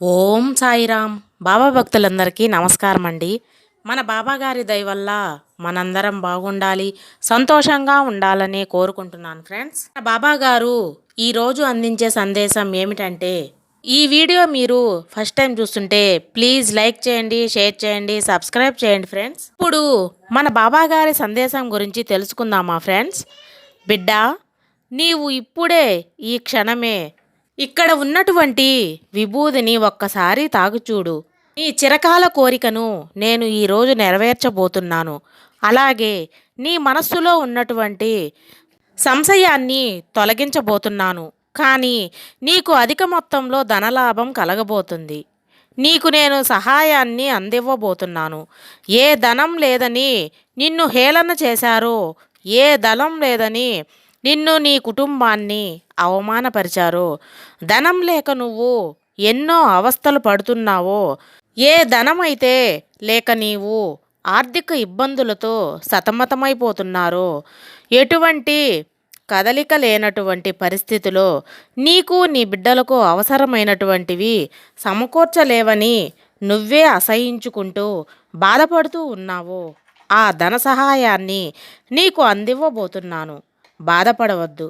ఓం సాయిరామ్. బాబా భక్తులందరికీ నమస్కారం అండి మన బాబాగారి దయ వల్ల మనందరం బాగుండాలి సంతోషంగా ఉండాలని కోరుకుంటున్నాను ఫ్రెండ్స్. మన బాబా గారు ఈరోజు అందించే సందేశం ఏమిటంటే ఈ వీడియో మీరు ఫస్ట్ టైం చూస్తుంటే ప్లీజ్ లైక్ చేయండి షేర్ చేయండి సబ్స్క్రైబ్ చేయండి ఫ్రెండ్స్. ఇప్పుడు మన బాబాగారి సందేశం గురించి తెలుసుకుందామా ఫ్రెండ్స్? బిడ్డ నీవు ఇప్పుడే ఈ క్షణమే ఇక్కడ ఉన్నటువంటి విభూదిని ఒక్కసారి తాగుచూడు. నీ చిరకాల కోరికను నేను ఈరోజు నెరవేర్చబోతున్నాను. అలాగే నీ మనస్సులో ఉన్నటువంటి సంశయాన్ని తొలగించబోతున్నాను. కానీ నీకు అధిక మొత్తంలో ధనలాభం కలగబోతుంది. నీకు నేను సహాయాన్ని అందివ్వబోతున్నాను. ఏ ధనం లేదని నిన్ను హేళన చేశారో ఏ ధనం లేదని నిన్ను నీ కుటుంబాన్ని అవమానపరిచారో. ధనం లేక నువ్వు ఎన్నో అవస్థలు పడుతున్నావో ఏ ధనమైతే లేక నీవు ఆర్థిక ఇబ్బందులతో సతమతమైపోతున్నారో ఎటువంటి కదలిక లేనటువంటి పరిస్థితిలో నీకు నీ బిడ్డలకు అవసరమైనటువంటివి సమకూర్చలేవని నువ్వే అసహించుకుంటూ బాధపడుతూ ఉన్నావో. ఆ ధన సహాయాన్ని నీకు అందివ్వబోతున్నాను. బాధపడవద్దు.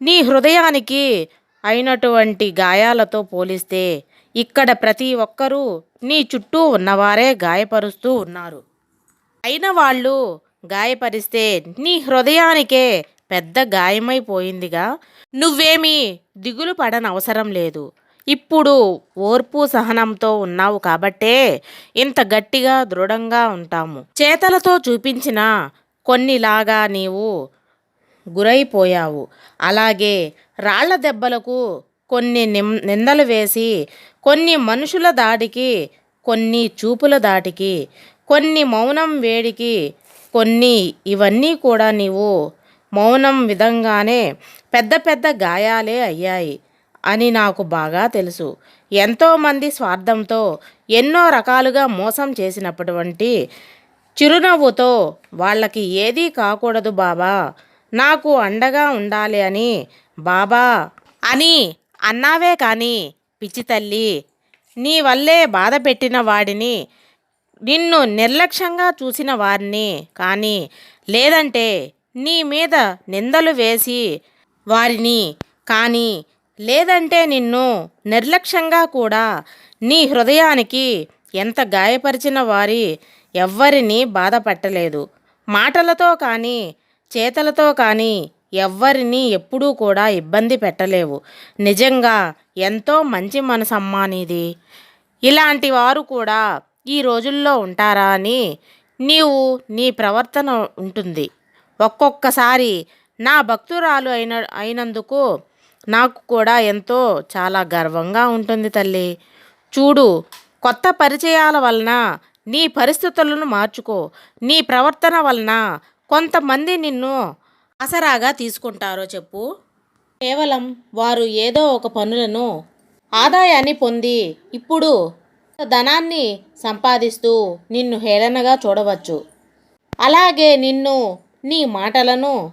నీ హృదయానికి అయినటువంటి గాయాలతో పోలిస్తే ఇక్కడ ప్రతి ఒక్కరూ నీ చుట్టూ ఉన్నవారే గాయపరుస్తూ ఉన్నారు. అయిన వాళ్ళు గాయపరిస్తే నీ హృదయానికే పెద్ద గాయమైపోయిందిగా నువ్వేమీ దిగులు పడనవసరం లేదు. ఇప్పుడు ఓర్పు సహనంతో ఉన్నావు కాబట్టే ఇంత గట్టిగా దృఢంగా ఉంటాము. చేతలతో చూపించిన కొన్నిలాగా నీవు గురైపోయావు. అలాగే రాళ్ళ దెబ్బలకు కొన్ని నిందలు వేసి కొన్ని మనుషుల దాడికి కొన్ని చూపుల దాటికి కొన్ని మౌనం వేడికి కొన్ని ఇవన్నీ కూడా నీవు మౌనం విధంగానే పెద్ద పెద్ద గాయాలే అయ్యాయి అని నాకు బాగా తెలుసు. ఎంతోమంది స్వార్థంతో ఎన్నో రకాలుగా మోసం చేసినటువంటి చిరునవ్వుతో వాళ్ళకి ఏదీ కాకూడదు బాబా. నాకు అండగా ఉండాలి అని బాబా. అని అన్నావే కానీ పిచ్చి తల్లి నీ వల్లే బాధ పెట్టిన వాడిని నిన్ను నిర్లక్ష్యంగా చూసిన వారిని కానీ లేదంటే నీ మీద నిందలు వేసి వారిని కానీ లేదంటే నిన్ను నిర్లక్ష్యంగా కూడా నీ హృదయానికి ఎంత గాయపరిచిన వారి ఎవ్వరిని బాధపట్టలేదు మాటలతో కానీ చేతలతో కానీ ఎవ్వరిని ఎప్పుడూ కూడా ఇబ్బంది పెట్టలేవు. నిజంగా ఎంతో మంచి మనసమ్మా నీది. ఇలాంటి వారు కూడా ఈ రోజుల్లో ఉంటారా అని నీవు నీ ప్రవర్తన ఉంటుంది. ఒక్కొక్కసారి నా భక్తురాలు అయిన అయినందుకు నాకు కూడా ఎంతో చాలా గర్వంగా ఉంటుంది తల్లి. చూడు కొత్త పరిచయాల వలన నీ పరిస్థితులను మార్చుకో. నీ ప్రవర్తన వలన కొంతమంది నిన్ను ఆసరాగా తీసుకుంటారో చెప్పు. కేవలం వారు ఏదో ఒక పనులను ఆదాయాన్ని పొంది ఇప్పుడు ధనాన్ని సంపాదిస్తూ నిన్ను హేళనగా చూడవచ్చు. అలాగే నిన్ను నీ మాటలను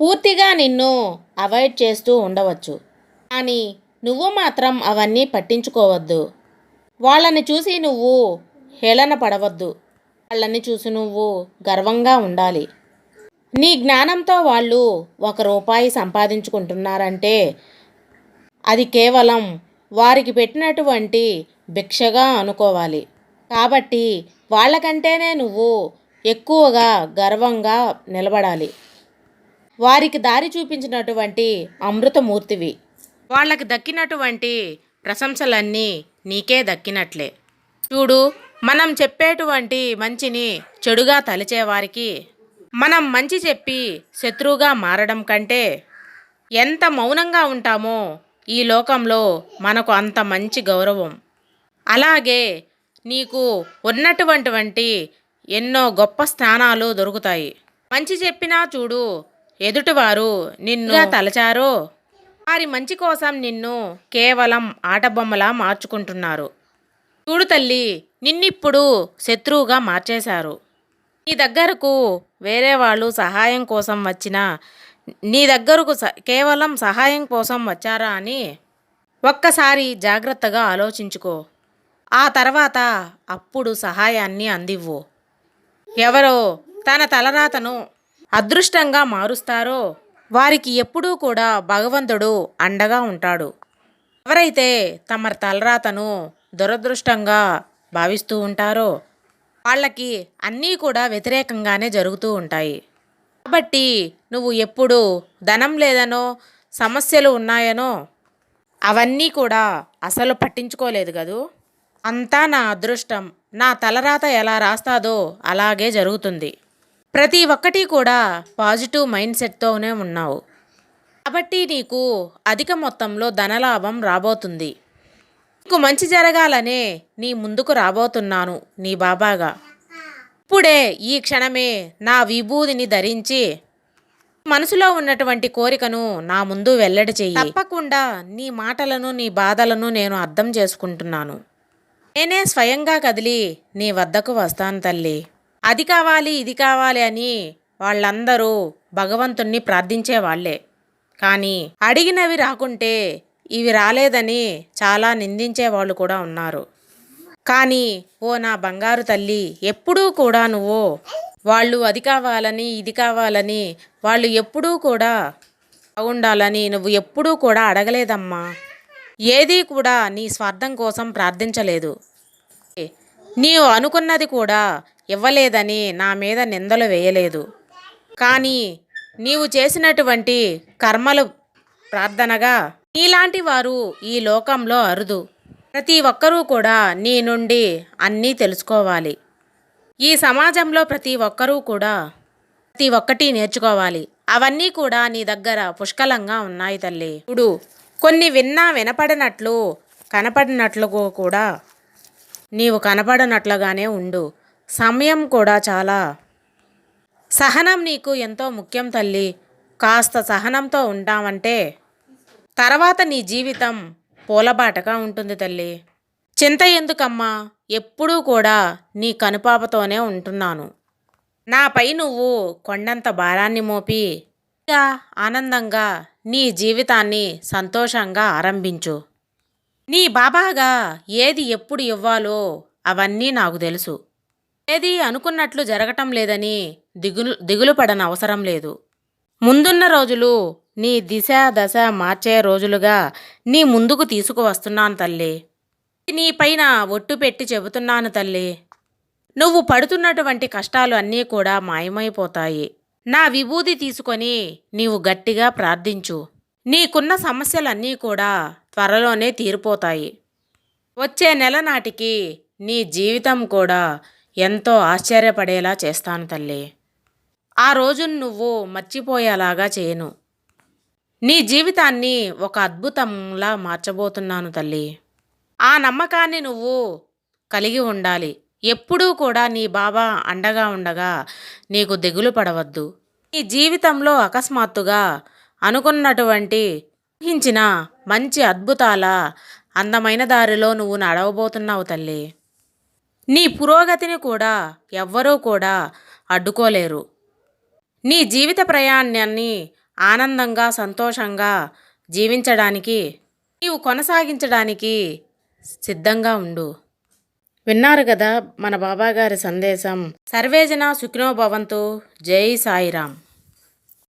పూర్తిగా నిన్ను అవాయిడ్ చేస్తూ ఉండవచ్చు. కానీ నువ్వు మాత్రం అవన్నీ పట్టించుకోవద్దు. వాళ్ళని చూసి నువ్వు హేళన పడవద్దు. వాళ్ళని చూసి నువ్వు గర్వంగా ఉండాలి. నీ జ్ఞానంతో వాళ్ళు ఒక రూపాయి సంపాదించుకుంటున్నారంటే అది కేవలం వారికి పెట్టినటువంటి భిక్షగా అనుకోవాలి. కాబట్టి వాళ్ళకంటేనే నువ్వు ఎక్కువగా గర్వంగా నిలబడాలి. వారికి దారి చూపించినటువంటి అమృతమూర్తివి. వాళ్ళకి దక్కినటువంటి ప్రశంసలన్నీ నీకే దక్కినట్లే. చూడు మనం చెప్పేటువంటి మంచిని చెడుగా తలిచేవారికి మనం మంచి చెప్పి శత్రువుగా మారడం కంటే ఎంత మౌనంగా ఉంటామో ఈ లోకంలో మనకు అంత మంచి గౌరవం. అలాగే నీకు ఉన్నటువంటివంటి ఎన్నో గొప్ప స్థానాలు దొరుకుతాయి. మంచి చెప్పినా చూడు ఎదుటివారు నిన్ను తలచారో. వారి మంచి కోసం నిన్ను కేవలం ఆటబొమ్మలా మార్చుకుంటున్నారు. చూడు తల్లి నిన్నిప్పుడు శత్రువుగా మార్చేశారు. నీ దగ్గరకు వేరే వాళ్ళు సహాయం కోసం వచ్చినా నీ దగ్గరకు స- కేవలం సహాయం కోసం వచ్చారా అని ఒక్కసారి జాగ్రత్తగా ఆలోచించుకో. ఆ తర్వాత అప్పుడు సహాయాన్ని అందివ్వు. ఎవరో తన తలరాతను అదృష్టంగా మారుస్తారో వారికి ఎప్పుడూ కూడా భగవంతుడు అండగా ఉంటాడు. ఎవరైతే తమ తలరాతను దురదృష్టంగా భావిస్తూ ఉంటారో వాళ్ళకి అన్నీ కూడా వ్యతిరేకంగానే జరుగుతూ ఉంటాయి. కాబట్టి నువ్వు ఎప్పుడు ధనం లేదనో సమస్యలు ఉన్నాయనో అవన్నీ కూడా అసలు పట్టించుకోలేదు కదూ? అంతా నా అదృష్టం. నా తలరాత ఎలా రాస్తాదో అలాగే జరుగుతుంది. ప్రతి ఒక్కటి కూడా పాజిటివ్ మైండ్ సెట్తోనే ఉన్నావు. కాబట్టి నీకు అధిక మొత్తంలో ధనలాభం రాబోతుంది. నీకు మంచి జరగాలనే నీ ముందుకు రాబోతున్నాను నీ బాబాగా. ఇప్పుడే ఈ క్షణమే నా విభూదిని ధరించి మనసులో ఉన్నటువంటి కోరికను నా ముందు వెల్లడి చెయ్యి. తప్పకుండా నీ మాటలను నీ బాధలను నేను అర్థం చేసుకుంటున్నాను. నేనే స్వయంగా కదిలి నీ వద్దకు వస్తాను తల్లి. అది కావాలి ఇది కావాలి అని వాళ్ళందరూ భగవంతుణ్ణి ప్రార్థించే వాళ్ళే. కానీ అడిగినవి రాకుంటే ఇవి రాలేదని చాలా నిందించే వాళ్ళు కూడా ఉన్నారు. కానీ ఓ నా బంగారు తల్లి ఎప్పుడూ కూడా నువ్వు వాళ్ళు అది కావాలని ఇది కావాలని వాళ్ళు ఎప్పుడూ కూడా బాగుండాలని నువ్వు ఎప్పుడూ కూడా అడగలేదమ్మా. ఏదీ కూడా నీ స్వార్థం కోసం ప్రార్థించలేదు. నీవు అనుకున్నది కూడా ఇవ్వలేదని నా మీద నిందలు వేయలేదు. కానీ నీవు చేసినటువంటి కర్మలు ప్రార్థనగా నీలాంటి వారు ఈ లోకంలో అరుదు. ప్రతి ఒక్కరూ కూడా నీ నుండి అన్నీ తెలుసుకోవాలి. ఈ సమాజంలో ప్రతి ఒక్కరూ కూడా ప్రతి ఒక్కటి నేర్చుకోవాలి. అవన్నీ కూడా నీ దగ్గర పుష్కలంగా ఉన్నాయి తల్లి. ఇప్పుడు కొన్ని విన్నా వినపడినట్లు కనపడినట్లు కూడా నీవు కనపడినట్లుగానే ఉండు. సమయం కూడా చాలా. సహనం నీకు ఎంతో ముఖ్యం తల్లి. కాస్త సహనంతో ఉంటామంటే తర్వాత నీ జీవితం పూలబాటగా ఉంటుంది తల్లి. చింత ఎందుకమ్మా? ఎప్పుడూ కూడా నీ కనుపాపతోనే ఉంటున్నాను. నాపై నువ్వు కొండంత భారాన్ని మోపి ఆనందంగా నీ జీవితాన్ని సంతోషంగా ఆరంభించు. నీ బాబాగా ఏది ఎప్పుడు ఇవ్వాలో అవన్నీ నాకు తెలుసు. ఏది అనుకున్నట్లు జరగటం లేదని దిగులు దిగులు పడన అవసరం లేదు. ముందున్న రోజులు నీ దిశ దశ మార్చే రోజులుగా నీ ముందుకు తీసుకువస్తున్నాను తల్లి. నీ పైన ఒట్టు పెట్టి చెబుతున్నాను తల్లి. నువ్వు పడుతున్నటువంటి కష్టాలు అన్నీ కూడా మాయమైపోతాయి. నా విభూది తీసుకొని నీవు గట్టిగా ప్రార్థించు. నీకున్న సమస్యలన్నీ కూడా త్వరలోనే తీరిపోతాయి. వచ్చే నెల నాటికి నీ జీవితం కూడా ఎంతో ఆశ్చర్యపడేలా చేస్తాను తల్లి. ఆ రోజును నువ్వు మర్చిపోయేలాగా చేయను. నీ జీవితాన్ని ఒక అద్భుతంలా మార్చబోతున్నాను తల్లి. ఆ నమ్మకాన్ని నువ్వు కలిగి ఉండాలి. ఎప్పుడూ కూడా నీ బాబా అండగా ఉండగా నీకు దిగులు పడవద్దు. నీ జీవితంలో అకస్మాత్తుగా అనుకున్నటువంటి ఊహించిన మంచి అద్భుతాల అందమైన దారిలో నువ్వు నడవబోతున్నావు తల్లి. నీ పురోగతిని కూడా ఎవ్వరూ కూడా అడ్డుకోలేరు. నీ జీవిత ప్రయాణాన్ని ఆనందంగా సంతోషంగా జీవించడానికి నీవు కొనసాగించడానికి సిద్ధంగా ఉండు. విన్నారు కదా మన బాబాగారి సందేశం. సర్వేజన సుఖినోభవంతు జై సాయిరామ్.